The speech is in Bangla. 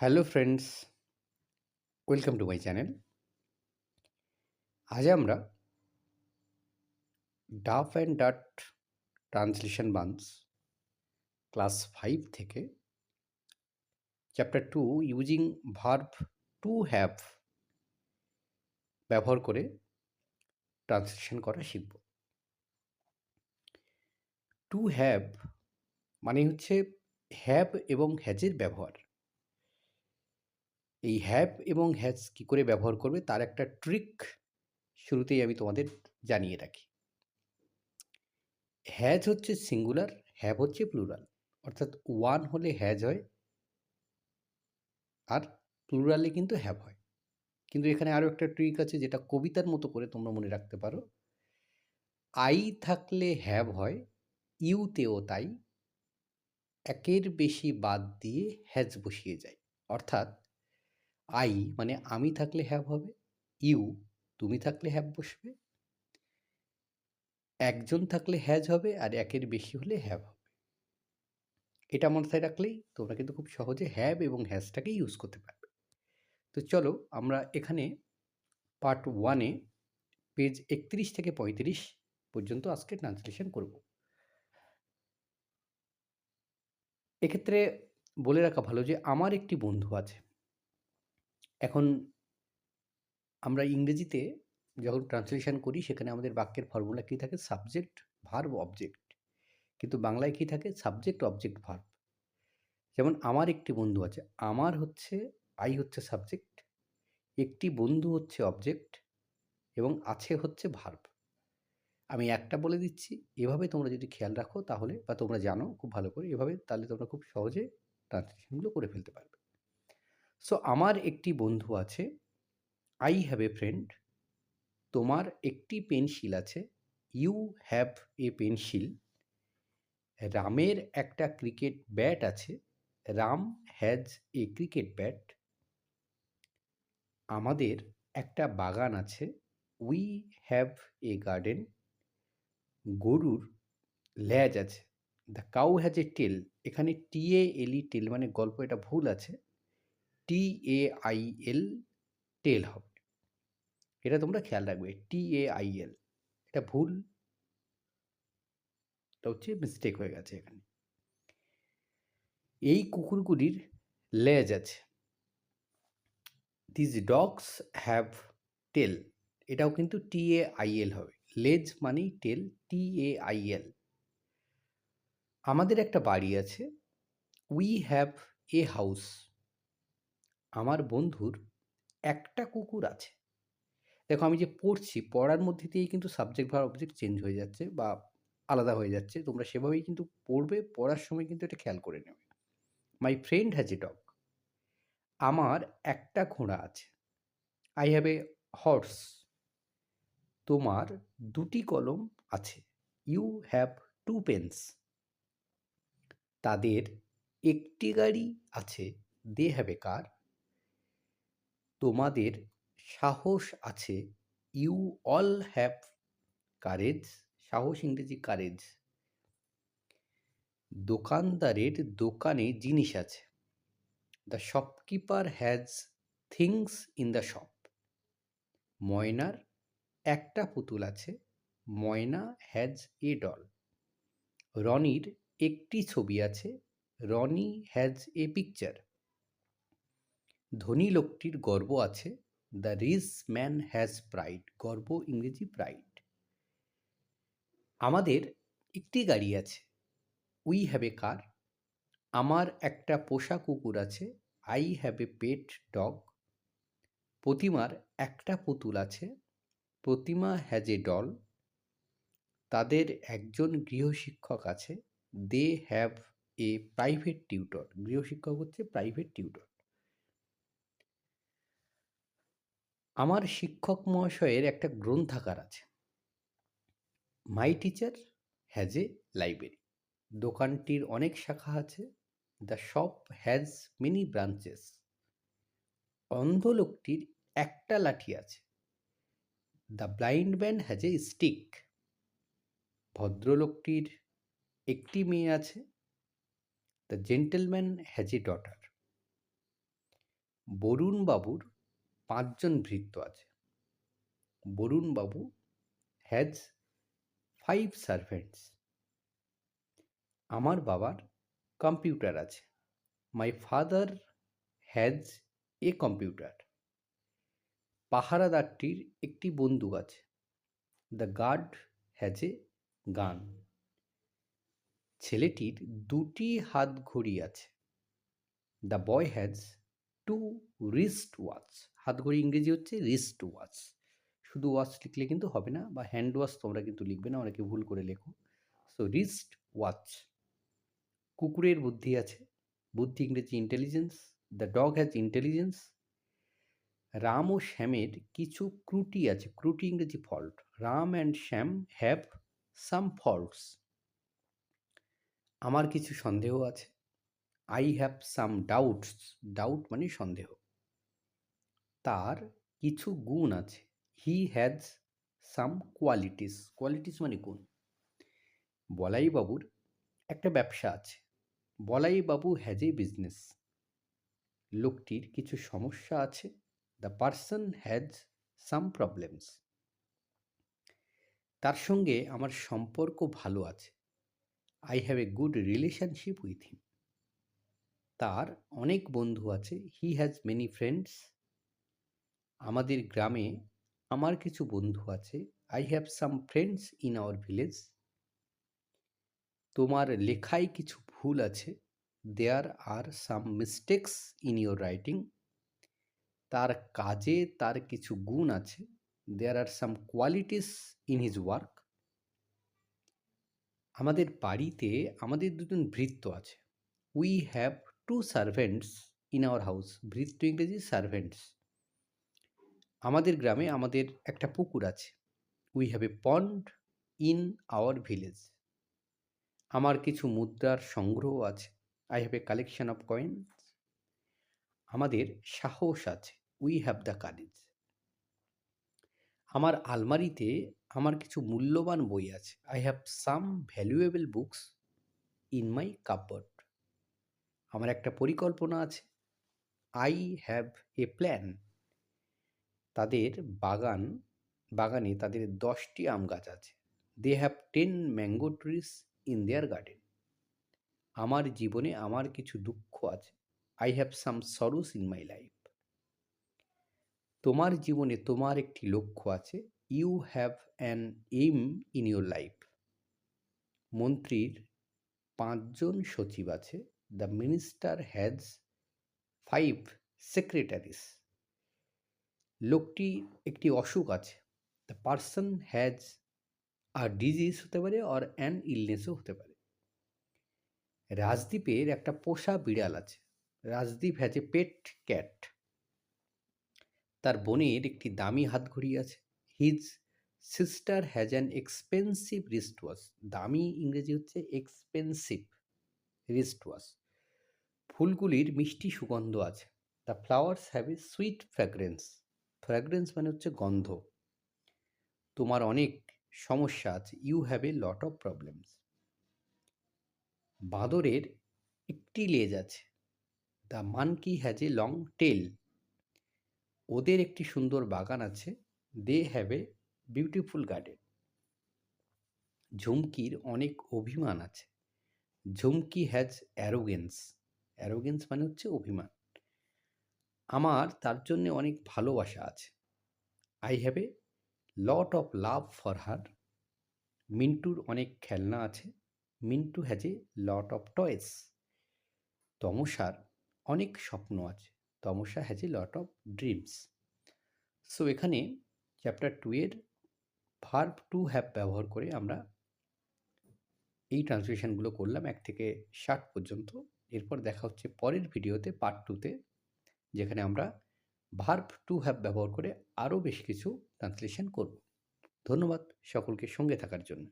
Hello friends welcome to my channel আজ আমরা ডাফ অ্যান্ড ডাট ট্রান্সলেশন বান্স ক্লাস ফাইভ থেকে chapter two using verb to have ব্যবহার করে ট্রান্সলেশন করা শিখব। টু হ্যাভ মানে হচ্ছে হ্যাভ এবং হ্যাজের ব্যবহার। এই হ্যাভ এবং হ্যাজ কী করে ব্যবহার করবে তার একটা ট্রিক শুরুতেই আমি তোমাদের জানিয়ে রাখি। হ্যাজ হচ্ছে সিঙ্গুলার হ্যাভ হচ্ছে প্লুরাল। অর্থাৎ ওয়ান হলে হ্যাজ হয় আর প্লুরালে কিন্তু হ্যাভ হয়। কিন্তু এখানে আরও একটা ট্রিক আছে যেটা কবিতার মতো করে তোমরা মনে রাখতে পারো। আই থাকলে হ্যাভ হয়, ইউতেও তাই, একের বেশি বাদ দিয়ে হ্যাজ বসিয়ে যায়। অর্থাৎ আই মানে আমি থাকলে হ্যাভ হবে ইউ তুমি থাকলে হ্যাভ বসবে, একজন থাকলে হ্যাজ হবে আর একের বেশি হলে হ্যাভ হবে। এটা মাথায় রাখলেই তোমরা কিন্তু খুব সহজে হ্যাভ এবং হ্যাজটাকে ইউজ করতে পারবে। তো চলো আমরা এখানে পার্ট ওয়ানে পেজ একত্রিশ থেকে পঁয়ত্রিশ পর্যন্ত আজকে ট্রান্সলেশন করব। এক্ষেত্রে বলে রাখা ভালো যে আমার একটি বন্ধু আছে এখন আমরা ইংরেজিতে যখন ট্রান্সলেশন করি, সেখানে আমাদের বাক্যের ফর্মুলা কী থাকে? সাবজেক্ট ভার্ব অবজেক্ট কিন্তু বাংলায় কী থাকে? সাবজেক্ট অবজেক্ট ভার্ব যেমন আমার একটি বন্ধু আছে, আমার হচ্ছে আই হচ্ছে সাবজেক্ট একটি বন্ধু হচ্ছে অবজেক্ট এবং আছে হচ্ছে ভার্ব আমি একটা বলে দিচ্ছি, এভাবে তোমরা যদি খেয়াল রাখো তাহলে, বা তোমরা জানো, খুব ভালো করে, এভাবে তাহলে তোমরা খুব সহজে ট্রান্সলেশনগুলো করে ফেলতে পারবে। সো আমার একটি বন্ধু আছে। আই হ্যাভ এ ফ্রেন্ড তোমার একটি পেন্সিল আছে। ইউ হ্যাভ এ পেন্সিল রামের একটা ক্রিকেট ব্যাট আছে। Ram has a cricket bat আমাদের একটা বাগান আছে। উই হ্যাভ এ গার্ডেন গরুর ল্যাজ আছে। The cow has a tail এখানে টিএ এলি টেল মানে গল্প, এটা ভুল আছে। টি এ আই এল টেল হবে। এটা তোমরা খেয়াল রাখবে টি এ আই এল এটা ভুল। এটা হচ্ছে মিস্টেক হয়ে গেছে এখানে। এই কুকুরগুলির লেজ আছে। দিস ডগস হ্যাভ টেল এটাও কিন্তু টি এ আই এল হবে। লেজ মানেই টেল টি এ আই এল আমাদের একটা বাড়ি আছে। উই হ্যাভ এ হাউস আমার বন্ধুর একটা কুকুর আছে। দেখো আমি যে পড়ছি, পড়ার মধ্যে দিয়েই কিন্তু সাবজেক্ট বা অবজেক্ট চেঞ্জ হয়ে যাচ্ছে বা আলাদা হয়ে যাচ্ছে। তোমরা সেভাবেই কিন্তু পড়বে, পড়ার সময় কিন্তু এটা খেয়াল করে নেবে। My friend has a dog আমার একটা ঘোড়া আছে। আই হ্যাভ এ হর্স তোমার দুটি কলম আছে। ইউ হ্যাভ টু পেন্স তাদের একটি গাড়ি আছে। দে হ্যাভ এ কার তোমাদের সাহস আছে। ইউ অল হ্যাভ কারেজ সাহস ইংরেজি কারেজ দোকানদারের দোকানে জিনিস আছে। The shopkeeper has things in the shop ময়নার একটা পুতুল আছে। ময়না হ্যাজ এ ডল রনির একটি ছবি আছে। রনি হ্যাজ এ পিকচার ধনী লোকটির গর্ব আছে, the rich man has pride গর্ব ইংরেজি প্রাইড। আমাদের একটি গাড়ি আছে, উই হ্যাভ এ কার আমার একটা পোষা কুকুর আছে, I have a pet dog প্রতিমার একটা পুতুল আছে, প্রতিমা হ্যাজ এ ডল তাদের একজন গৃহশিক্ষক আছে, they have a private tutor গৃহশিক্ষক হচ্ছে প্রাইভেট টিউটর। আমার শিক্ষক মহাশয়ের একটা গ্রন্থাগার আছে। My teacher has a library দোকানটির অনেক শাখা আছে। The shop has many branches অন্ধ লোকটির একটা লাঠি আছে। The blind man has a stick ভদ্রলোকটির একটি মেয়ে আছে। The gentleman has a daughter বরুণবাবুর পাঁচজন ভৃত্য আছে। Barunbabu, has five servants. আমার বাবার কম্পিউটার আছে। My father has a computer. পাহারাদারটির একটি বন্দুক আছে। দ্য গার্ড হ্যাজ এ গান। ছেলেটির দুটি হাত ঘড়ি আছে। The boy has two wrist watch হাত ঘড়ি ইংরেজি হচ্ছে রিস্ট ওয়াচ শুধু ওয়াচ লিখলে কিন্তু হবে না, বা হ্যান্ড ওয়াচ তোমরা কিন্তু লিখবে না, অনেকে ভুল করে লেখো। সো রিস্ট ওয়াচ কুকুরের বুদ্ধি আছে। বুদ্ধি ইংরেজি intelligence the dog has intelligence Ram ও শ্যামের কিছু ক্রুটি আছে। ক্রুটি ইংরেজি fault Ram and Shyam have some faults আমার কিছু সন্দেহ আছে। I have some doubts doubt মানে সন্দেহ। তার কিছু গুণ আছে। He has some qualities qualities মানে গুণ। বলাইবাবুর একটা ব্যবসা আছে। বলাইবাবু হ্যাজ এ বিজনেস লোকটির কিছু সমস্যা আছে। The person has some problems তার সঙ্গে আমার সম্পর্ক ভালো আছে। I have a good relationship with him তার অনেক বন্ধু আছে। হি হ্যাজ মেনি ফ্রেন্ডস আমাদের গ্রামে আমার কিছু বন্ধু আছে। I have some friends in our village তোমার লেখায় কিছু ভুল আছে। There are some mistakes in your writing তার কাজে তার কিছু গুণ আছে। There are some qualities in his work আমাদের বাড়িতে আমাদের দুজন ভৃত্য আছে। We have two servants in our house ভৃত্য ইংরেজি সার্ভেন্টস আমাদের গ্রামে আমাদের একটা পুকুর আছে। We have a pond in our village আমার কিছু মুদ্রার সংগ্রহ আছে। I have a collection of coins আমাদের সাহস আছে। উই হ্যাভ দ্য কারেজ আমার আলমারিতে আমার কিছু মূল্যবান বই আছে। I have some valuable books in my cupboard আমার একটা পরিকল্পনা আছে। আই হ্যাভ এ প্ল্যান তাদের বাগান, বাগানে তাদের দশটি আম গাছ আছে। They have ten mango trees in their garden আমার জীবনে আমার কিছু দুঃখ আছে। I have some sorrows in my life তোমার জীবনে তোমার একটি লক্ষ্য আছে। You have an aim in your life মন্ত্রীর পাঁচজন সচিব আছে। The minister has five secretaries লোকটি একটি অসুখ আছে। The person has a disease হতে পারে আর অ্যান ইলনেসও হতে পারে। রাজদ্বীপের একটা পোষা বিড়াল আছে। Rajdeep has a pet cat তার বোনের একটি দামি হাতঘড়ি আছে। His sister has an expensive wrist watch দামি ইংরেজি হচ্ছে এক্সপেন্সিভ রিস্ট ওয়াচ ফুলগুলির মিষ্টি সুগন্ধ আছে। The flowers have a sweet fragrance fragrance মানে হচ্ছে গন্ধ। তোমার অনেক সমস্যা আছে। You have a lot of problems বাঁদরের একটি লেজ আছে। The monkey has a long tail ওদের একটি সুন্দর বাগান আছে। They have a beautiful garden ঝুমকির অনেক অভিমান আছে। ঝুমকি হ্যাজ অ্যারোগেন্স অ্যারোগেন্স মানে হচ্ছে অভিমান। আমার তার জন্যে অনেক ভালোবাসা আছে। I have a lot of love for her মিন্টুর অনেক খেলনা আছে। Mintu has a lot of toys তমসার অনেক স্বপ্ন আছে। Tamasa has a lot of dreams so এখানে চ্যাপ্টার টু এর ভার্ব টু হ্যাভ ব্যবহার করে আমরা এই ট্রান্সলেশনগুলো করলাম এক থেকে ষাট পর্যন্ত। এরপর দেখা হচ্ছে পরের ভিডিওতে পার্ট টুতে যেখানে আমরা ভার্ভ টু হ্যাভ ব্যবহার করে আরও বেশ কিছু ট্রান্সলেশন করব। ধন্যবাদ সকলকে সঙ্গে থাকার জন্য।